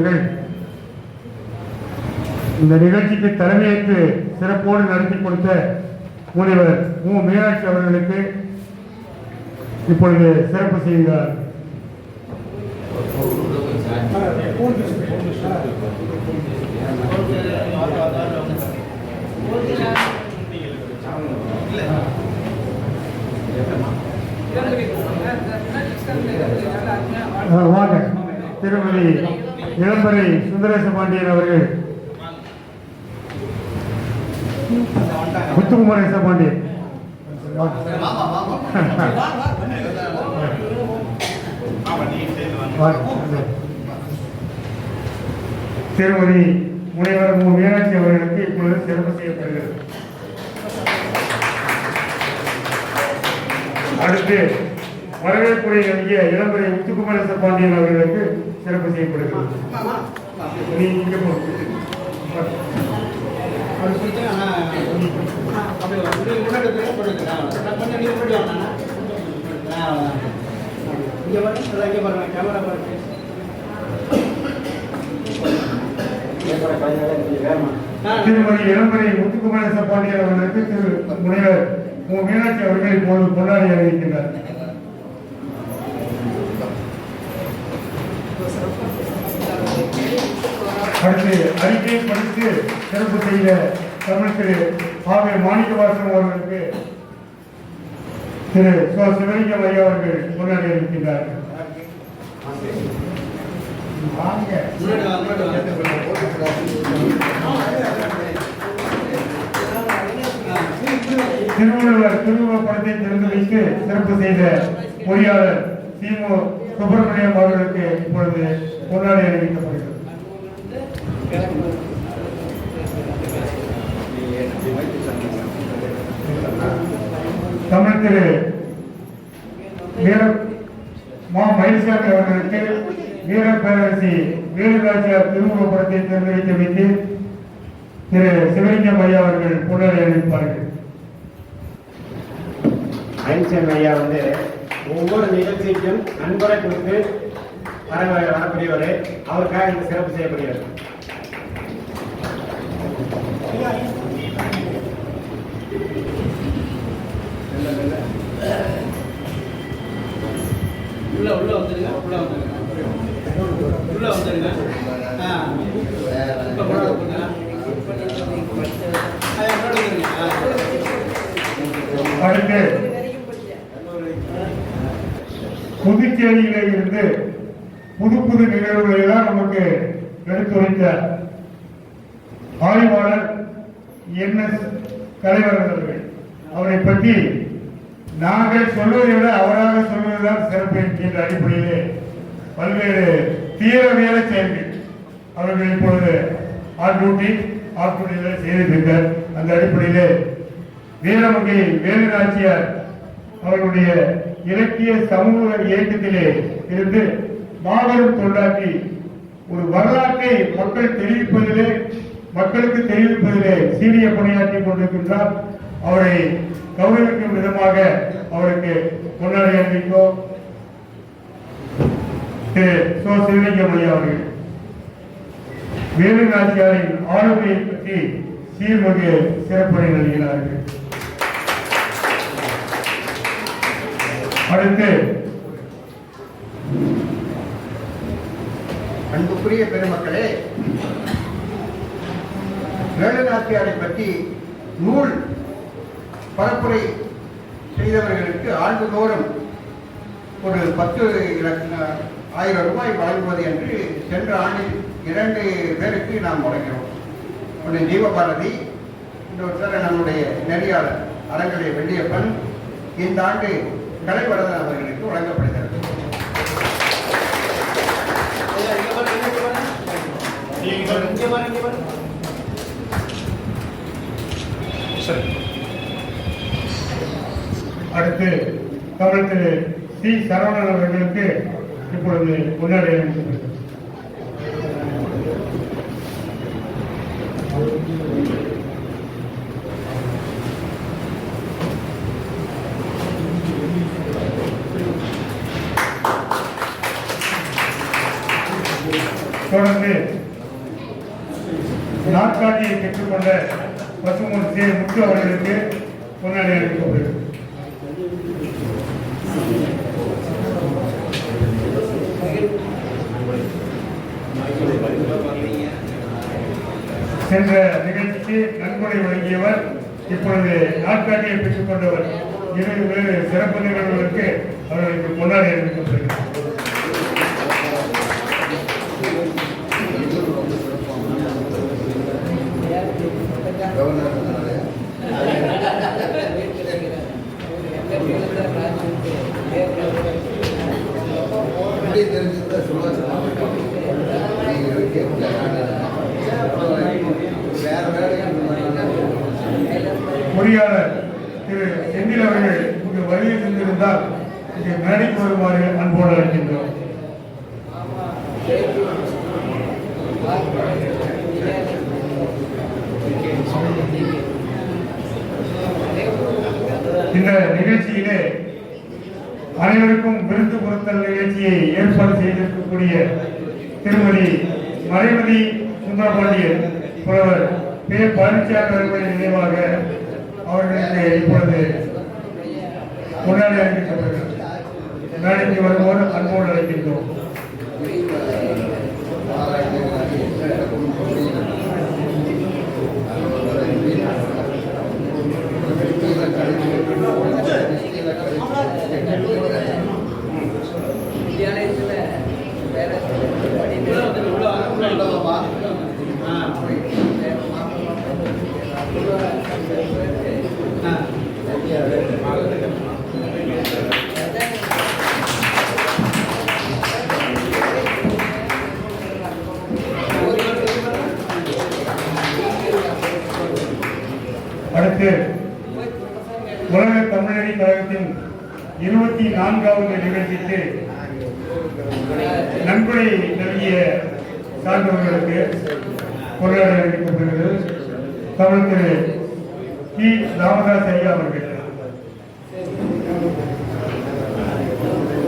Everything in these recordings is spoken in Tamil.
அவர்கள் இந்த நிகழ்ச்சிக்கு தலைமையேற்று சிறப்போடு நடத்தி கொடுத்த முனைவர் மு. மீனாட்சி அவர்களுக்கு இப்பொழுது சிறப்பு செய்கிறார். வாங்க. திருமதி இளம்பரை சுந்தரேச பாண்டியன் அவர்கள். முத்துக்குமாரேச பாண்டியன். திருமதி முனைவர் மு மீனாட்சி அவர்களுக்கு இப்பொழுது சிறப்பு செய்யப்படுகிறது. அடுத்து வரவேற்புரை நல்கிய இளம்பரை முத்துக்குமாரேச பாண்டியன் அவர்களுக்கு சிறப்பு செய்யப்படுகிறது. நீ இங்க இங்கே பாருங்க இங்கே பாருங்க கேமரா பாருங்க திருமதி இளம்பரை முத்துக்குமாரேச பாண்டியன் அவர்களுக்கு திரு முனைவர் மீனாட்சி அவர்கள் இப்போது கொண்டாடி அறிவிக்கின்றார் அடுத்து அறிக்கை படித்து சிறப்பு செய்த தமிழ் திரு ஆவே மாணிக்கவாசன் அவர்களுக்கு திரு சோ. சிவலிங்கம் ஐயா அவர்கள் முன்னாடி வா, திருவள்ளுவர் திருவுருவப் திறந்து வைத்து சிறப்பு செய்த பொறியாளர் சீமு சுப்பிரமணியம் அவர்களுக்கு இப்பொழுது கொண்டாடி அறிவிக்கப்படுகிறது. தமிழ் திரு மயில்சாமி அவர்களுக்கு திறந்து வைத்து வைத்து திரு சிவலிங்கம் ஐயா அவர்கள் கொண்டாடி அறிவிப்பார்கள் ஐன்ஸ்டைன் ஐயா வந்து ஒவ்வொரு நிகழ்ச்சிக்கும் நண்பரை கொடுத்து வர வரக்கூடியவர். அவருக்காக இந்த சிறப்பு செய்யப்படுகிறது. உள்ள உள்ள வந்துருங்க உள்ள வந்துருங்க. உள்ள வந்துருங்க. ஆ. இப்போ கூட அடுத்து புதுச்சேரியில இருந்து புது புது நிகழ்வுகளை தான் நமக்கு எடுத்துரைத்த ஆய்வாளர் என் எஸ் தலைவர் அவர்கள். அவரை பற்றி நாங்கள் சொல்வதை விட அவராக சொல்வதுதான் சிறப்பு என்கின்ற அடிப்படையிலே பல்வேறு தீவிரவியல செயல்கள் அவர்கள் இப்பொழுது ஆன் டியூட்டி செய்திருக்கிறார் அந்த அடிப்படையிலே வீரமங்கை வேலுநாச்சியார் அவர்களுடைய இலக்கிய சமூக இயக்கத்திலே இருந்து மாபெரும் தொண்டாற்றி ஒரு வரலாற்றை மக்கள் தெரிவிப்பதிலே மக்களுக்கு தெரிவிப்பதிலே சீரிய பணியாற்றி கொண்டிருக்கின்றார். அவரை கௌரவிக்கும் விதமாக அவருக்கு கொண்டாடி அறிவித்தோம் திரு சோ. சிவலிங்கம் ஐயா அவர்கள் வேலுநாச்சியாரின் ஆளுமையை பற்றி சீர்மிகு சிறப்புரை நல்கிறார்கள் அடுத்து அன்புக்குரிய பெருமக்களே வேலுநாச்சியாரை பற்றி நூல் பரப்புரை செய்தவர்களுக்கு ஆண்டுதோறும் ஒரு பத்து ஆயிரம் ரூபாய் வழங்குவது என்று சென்ற ஆண்டில் இரண்டு பேருக்கு நாம் வழங்கினோம் ஒன்று ஜீவபாரதி இன்னொருத்தர் நம்முடைய நெறியாளர் அரங்கலை வெள்ளியப்பன். இந்த ஆண்டு கலைவரதன் அவர்களுக்கு வழங்கப்படுகிறது. ஐயா, அடுத்து தமிழ் திரு சி சரவணன் அவர்களுக்கு இப்பொழுது முன்னாடி தொடர்ந்து நாட்காட்டியை பெற்றுக்கொண்ட சே முத்து அவர்களுக்கு பொன்னாடை அளிக்கப்படுகிறது சென்ற நிகழ்ச்சிக்கு நன்கொடை வழங்கியவர் இப்பொழுது நாட்காட்டியை பெற்றுக் கொண்டவர் இரு சிறப்பு நிகழ்வுகளுக்கு அவர்களுக்கு பொன்னாடை அறிவிக்கப்படுகிறது அப்படியே தெரிஞ்சுதான் சொல்லுவாங்க வேற வேலைக்கு பொறியாளர் திரு செந்தில் அவர்கள் இங்கு இருந்தால் சென்றிருந்தால் இங்கு மேடைக்கு வருமாறு அன்போடு அழைக்கின்றோம். இந்த நிகழ்ச்சியிலே அனைவருக்கும் விருந்து பொருத்தல் நிகழ்ச்சியை ஏற்பாடு செய்திருக்கக்கூடிய திருமதி மறைமதி சுந்தரபாண்டியன் புலவர் பே பழனிசாமி அவர்களின் நினைவாக அவர்களுக்கு இப்பொழுது கொண்டாடி அறிவிக்கப்படுகிறது மேடைக்கு அன்போடு அழைக்கின்றோம். உள்ள நான்காவது நிகழ்ச்சிக்கு நன்கொடை நல்கிய சார்ந்தவர்களுக்கு பொருளாதார அறிவிக்கப்படுகிறது தமிழ் திரு கி. ராமதாஸ் ஐயா அவர்கள்.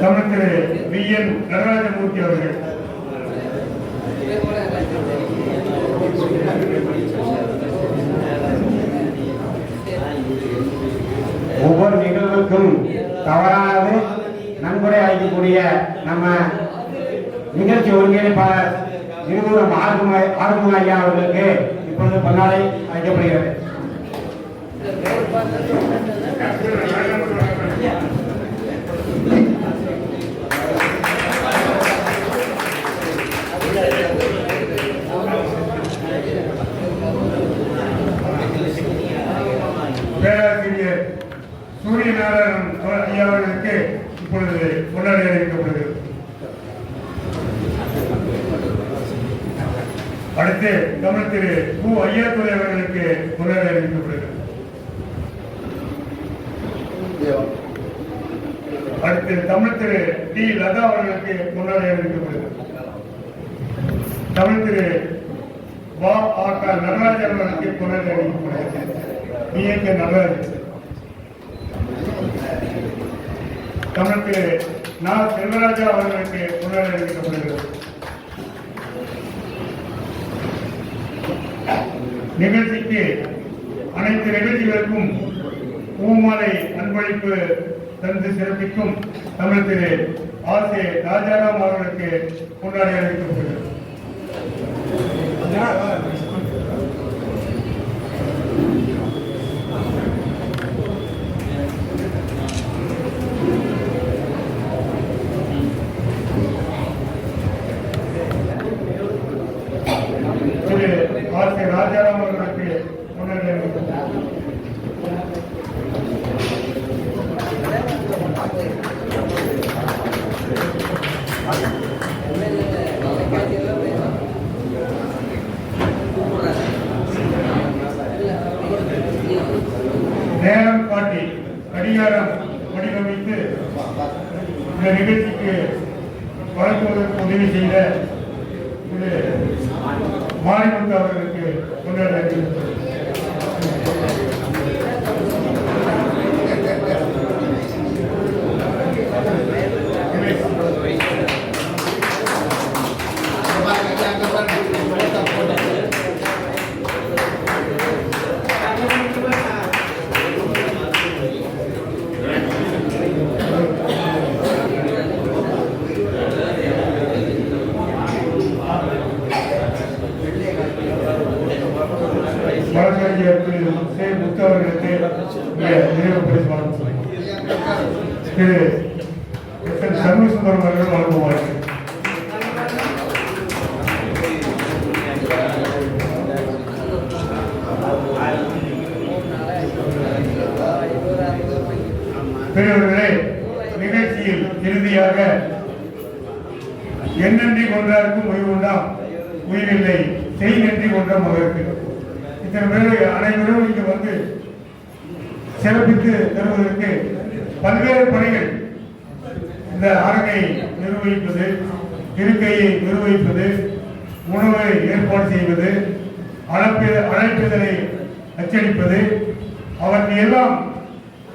தமிழ் திரு வி. என். நடராஜமூர்த்தி அவர்கள். ஒவ்வொரு நிகழ்வுக்கும் தவறாது நன்கொடை அளிக்கக்கூடிய நம்ம நிகழ்ச்சி ஒருங்கிணைப்பாளர் இருவரும் ஆறுமுக ஆறுமுக ஐயா அவர்களுக்கு இப்பொழுது பொன்னாடை அளிக்கப்படுகிறது பேராசிரியர் சூரியநாராயணன் அவர் ஐயா அவர்களுக்கு இப்பொழுது கொண்டாடி அறிவிக்கப்படுகிறது அடுத்து தமிழ் திரு கு ஐயாத்துறை அவர்களுக்கு கொண்டாடி அறிவிக்கப்படுகிறது அடுத்து தமிழ் திரு டி லதா அவர்களுக்கு முன்னாடி அறிவிக்கப்படுகிறது தமிழ் திரு வா ஆ நடராஜன் அவர்களுக்கு முன்னாடி அறிவிக்கப்படுகிறது இயக்க நடராஜன்? தமிழ் திரு நா செல்வராஜா அவர்களுக்கு முன்னாடி அறிவிக்கப்படுகிறது நிகழ்ச்சிக்கு அனைத்து நிகழ்ச்சிகளுக்கும் பூமாலை அன்பளிப்பு தந்து சிறப்பிக்கும் தமிழ் திரு ஆசே ராஜாராம் அவர்களுக்கு கொண்டாடி அறிவிக்கப்படுகிறது Okay. பெரியவர்களே நிகழ்ச்சியில் இறுதியாக என்னன்றி கொன்றாருக்கும் உயிர் உண்டாம் உயிரில்லை. செய் நன்றி கொன்ற அவருக்கு இத்தனை பேர் அனைவரும் இங்கு வந்து சிறப்பித்து தருவதற்கு பல்வேறு பணிகள். இந்த அரங்கை நிர்வகிப்பது இருக்கையை நிர்வகிப்பது உணவை ஏற்பாடு செய்வது அழைப்பு அழைப்புதலை அச்சடிப்பது அவற்றை எல்லாம்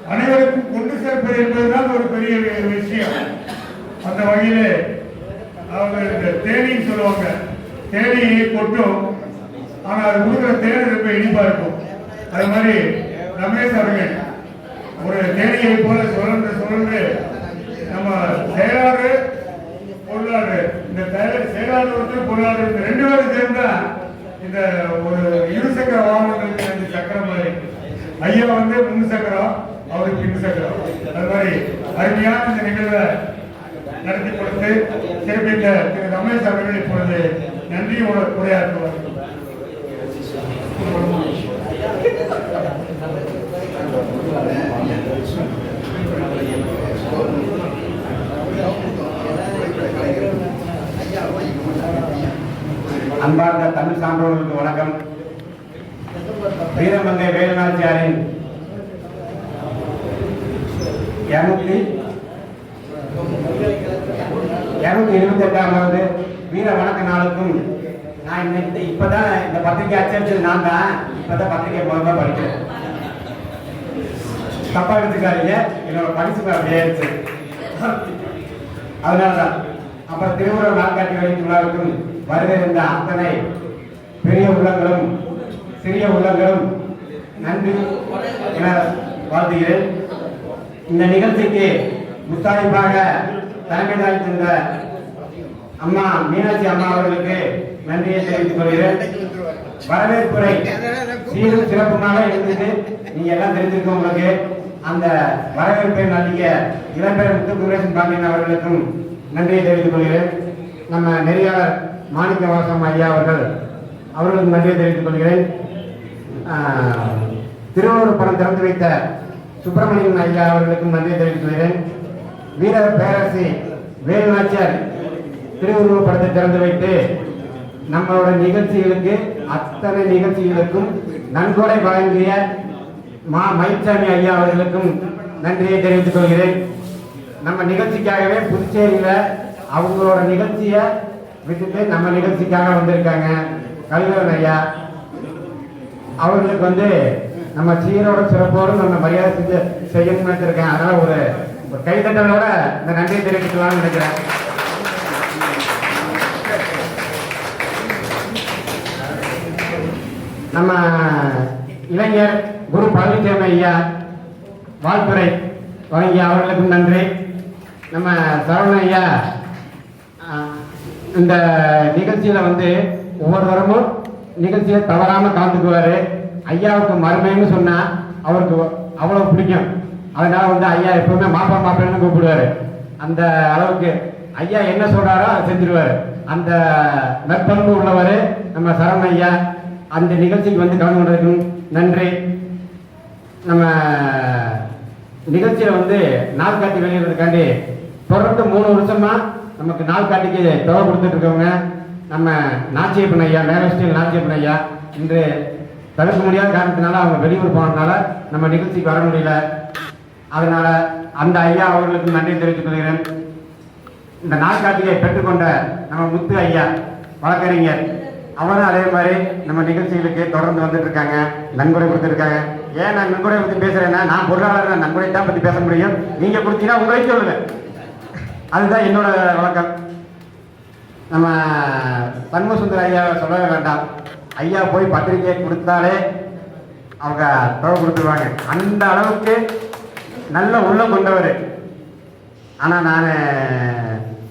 அனைவருக்கும் கொண்டு சேர்ப்பது என்பதுதான் ஒரு பெரிய விஷயம். அந்த வகையில் அவங்க இந்த தேனின்னு சொல்லுவாங்க. தேனியை கொட்டும் ஆனால் அது கொடுக்குற தேனி ரொம்ப இனிப்பா இருக்கும். அது மாதிரி ரமேஷ் அவர்கள் ஒரு தேனியை போல சுழன்று சுழன்று நம்ம செயலாளர் பொருளாளர் இந்த தே- செயலாளர் ஒருத்தர் பொருளாளர் இந்த ரெண்டு பேரும் சேர்ந்தா இந்த ஒரு இருசக்கர வாகனங்களுக்கு ரெண்டு சக்கரம் மாதிரி. ஐயா வந்து முன் சக்கரம் அவருக்கு பின் அது மாதிரி அருமையான இந்த நிகழ்வை நடத்தி கொடுத்து சிறப்பித்த திரு ரமேஷ் அவர்கள் இப்பொழுது நன்றி உரையாற்றுவார். அன்பார்ந்த தமிழ் சான்றோர்களுக்கு வணக்கம். வீரமங்கை வேலை இரநூத்தி இரநூத்தி இருபத்தி எட்டாவது வீர வணக்க நாளுக்கும் நான் இன்னைக்கு இப்பதான் இந்த பத்திரிகை அச்சடிச்சது நான் தான். இப்பதான் பத்திரிகை முதல்ல படிக்கிறேன். தப்பா எடுத்துக்காதீங்க. என்னோட பரிசு அப்படியே ஆயிடுச்சு அதனாலதான் அப்புறம் திருவுருவ நாட்காட்டி வெளியிட்டு விழாவுக்கும் வருகின்ற அத்தனை பெரிய உள்ளங்களும் சிறிய உள்ளங்களும் நன்றி என வாழ்த்துகிறேன். இந்த நிகழ்ச்சிக்கு முத்தாய்ப்பாக தலைமை தாழ்த்திருந்த அம்மா மீனாட்சி அம்மா அவர்களுக்கு நன்றியை தெரிவித்துக் கொள்கிறேன். வரவேற்புரை சீரும் சிறப்புமாக இருந்தது நீங்க எல்லாம் தெரிஞ்சிருக்க உங்களுக்கு. அந்த வரவேற்பை நல்கிய இளம்பெயர் முத்து குமரேசன் பாண்டியன் அவர்களுக்கும் நன்றியை தெரிவித்துக் கொள்கிறேன். நம்ம நெறியாளர் மாணிக்க வாசம் ஐயா அவர்கள் அவர்களுக்கும் நன்றியை தெரிவித்துக் கொள்கிறேன். ஆஹ், திருவள்ளுவர் படம் திறந்து வைத்த சுப்பிரமணியன் ஐயா அவர்களுக்கும் நன்றி தெரிவித்துள்ளேன் வீர பேரரசி வேலுநாச்சியார் திருவுருவ படத்தை திறந்து வைத்து நம்மளோட நிகழ்ச்சிகளுக்கு அத்தனை நிகழ்ச்சிகளுக்கும் நன்கொடை வழங்கிய மா மயில்சாமி ஐயா அவர்களுக்கும் நன்றியை தெரிவித்துக் கொள்கிறேன். நம்ம நிகழ்ச்சிக்காகவே புதுச்சேரியில் அவங்களோட நிகழ்ச்சியை விட்டுட்டு நம்ம நிகழ்ச்சிக்காக வந்திருக்காங்க கலிவரன் ஐயா. அவர்களுக்கு வந்து நம்ம சீரோட சிறப்போடு நம்ம மரியாதை செஞ்சு செய்யணும்னு நினைச்சிருக்கேன். அதனால ஒரு ஒரு கைதட்டலோட இந்த நன்றியை தெரிவிக்கலாம்னு நினைக்கிறேன். நம்ம இளைஞர் குரு பழனிசாமி ஐயா வாழ்த்துறை வழங்கிய அவர்களுக்கும் நன்றி. நம்ம சரவண ஐயா இந்த நிகழ்ச்சியில் வந்து ஒவ்வொருவரமும் நிகழ்ச்சியை தவறாமல் கலந்துக்குவார் ஐயாவுக்கு மருமைன்னு சொன்னா அவருக்கு அவ்வளவு பிடிக்கும். அதனால வந்து ஐயா எப்பவுமே மாப்பா மாப்பிள்ளைன்னு கூப்பிடுவாரு. அந்த அளவுக்கு ஐயா என்ன சொல்றாரோ அதை செஞ்சிருவாரு. அந்த நற்பண்பு உள்ளவர் நம்ம சரவண ஐயா அந்த நிகழ்ச்சிக்கு வந்து கலந்து கொண்டிருக்கும் நன்றி. நம்ம நிகழ்ச்சியில வந்து நாள் காட்டி வெளியிடுறதுக்காண்டி தொடர்ந்து மூணு வருஷமா நமக்கு நாள் காட்டிக்கு தொகை கொடுத்துட்டு இருக்கவங்க. நம்ம நாச்சியப்பன் ஐயா மேலஸ்டில் நாச்சியப்பன் ஐயா இன்று தவிர்க்க முடியாத காரணத்தினால அவங்க வெளியூர் போனதுனால நம்ம நிகழ்ச்சிக்கு வர முடியல. அதனால அந்த ஐயா அவர்களுக்கு நன்றி தெரிவித்துக் கொள்கிறேன். இந்த நாட்காட்டியை பெற்றுக்கொண்ட நம்ம முத்து ஐயா வழக்கறிஞர் அவரும் அதே மாதிரி நம்ம நிகழ்ச்சிகளுக்கு தொடர்ந்து வந்துட்டு இருக்காங்க நன்கொடை கொடுத்துருக்காங்க. ஏன் நான் நன்கொடை பத்தி பேசுறேன்னா நான் பொருளாளர் நன்கொடை தான் பத்தி பேச முடியும். நீங்க கொடுத்தீங்கன்னா உங்களை சொல்லுங்க. அதுதான் என்னோட வழக்கம். நம்ம சண்முகசுந்தர ஐயாவை சொல்லவே வேண்டாம். ஐயா போய் பத்திரிகையை கொடுத்தாலே அவங்க தொகை கொடுத்துருவாங்க. அந்த அளவுக்கு நல்ல உள்ளம் கொண்டவர். ஆனால் நான்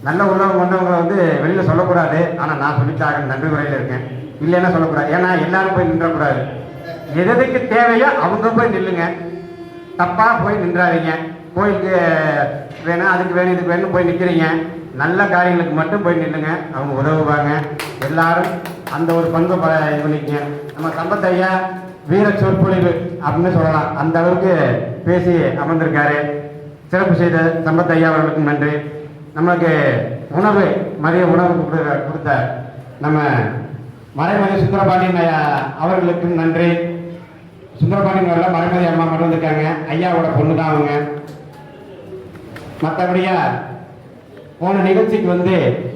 நல்ல உள்ளம் கொண்டவங்களை வந்து வெளியில் சொல்லக்கூடாது. ஆனால் நான் சொல்லித்தாக நன்றி முறையில் இருக்கேன். இல்லைன்னா சொல்லக்கூடாது. ஏன்னா எல்லாரும் போய் நின்றக்கூடாது. எதுக்கு தேவையோ அவங்க போய் நில்லுங்க. தப்பாக போய் நின்றாதீங்க. கோயிலுக்கு வேணும் அதுக்கு வேணும் இதுக்கு வேணும் போய் நிற்கிறீங்க நல்ல காரியங்களுக்கு மட்டும் போய் நில்லுங்க. அவங்க உதவுவாங்க. எல்லாரும் அந்த ஒரு பண்பை ப- இது பண்ணிக்கங்க. நம்ம சம்பத் ஐயா வீர சொற்பொழிவு அப்படின்னு சொல்லலாம். அந்த அளவுக்கு பேசி அமர்ந்திருக்காரு. சிறப்பு செய்த சம்பத் ஐயா அவர்களுக்கும் நன்றி. நம்மளுக்கு உணவு மதிய உணவு கொடுத்த கொடுத்த நம்ம மறைமதி சுந்தரபாண்டியன் ஐயா அவர்களுக்கும் நன்றி. சுந்தரபாண்டியன் அவர்கள் மறைமதி அம்மா மட்டும் வந்திருக்காங்க. ஐயாவோட பொண்ணு தான் அவங்க. மற்றபடியா போன நிகழ்ச்சிக்கு வந்து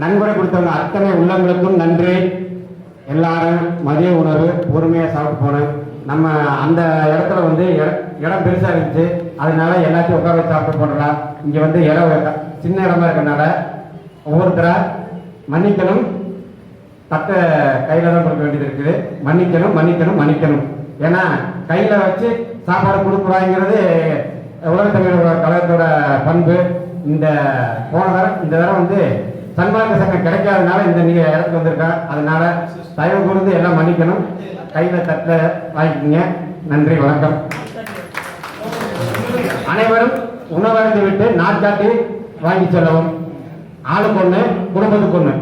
நன்கொடை கொடுத்தவங்க அத்தனை உள்ளங்களுக்கும் நன்றி. எல்லாரும் மதிய உணவு பொறுமையாக சாப்பிட்டு போனேன். நம்ம அந்த இடத்துல வந்து இடம் பெருசாக இருந்துச்சு. அதனால எல்லாத்தையும் உட்கார வச்சு சாப்பிட்டு போனலாம் இங்கே வந்து இடம் சின்ன இடமா இருக்கனால ஒவ்வொருத்தரா மன்னிக்கணும். தட்டை கையில் தான் கொடுக்க வேண்டியது இருக்குது. மன்னிக்கணும் மன்னிக்கணும் மன்னிக்கணும். ஏன்னா கையில் வச்சு சாப்பாடு கொடுக்குறாங்கிறது உலக கழகத்தோட பண்பு. இந்த போன தரம் இந்த தரம் வந்து சன்மார்க்க சங்கம் கிடைக்காதனால இந்த நீங்க இடத்துக்கு வந்திருக்கா. அதனால தயவு கூர்ந்து எல்லாம் மன்னிக்கணும். கையில் தட்டில் வாங்கிக்கோங்க. நன்றி வணக்கம். அனைவரும் உணவருந்து விட்டு நாட்காட்டி வாங்கி செல்லவும். ஆளுக்கு ஒன்று குடும்பத்துக்கு ஒன்று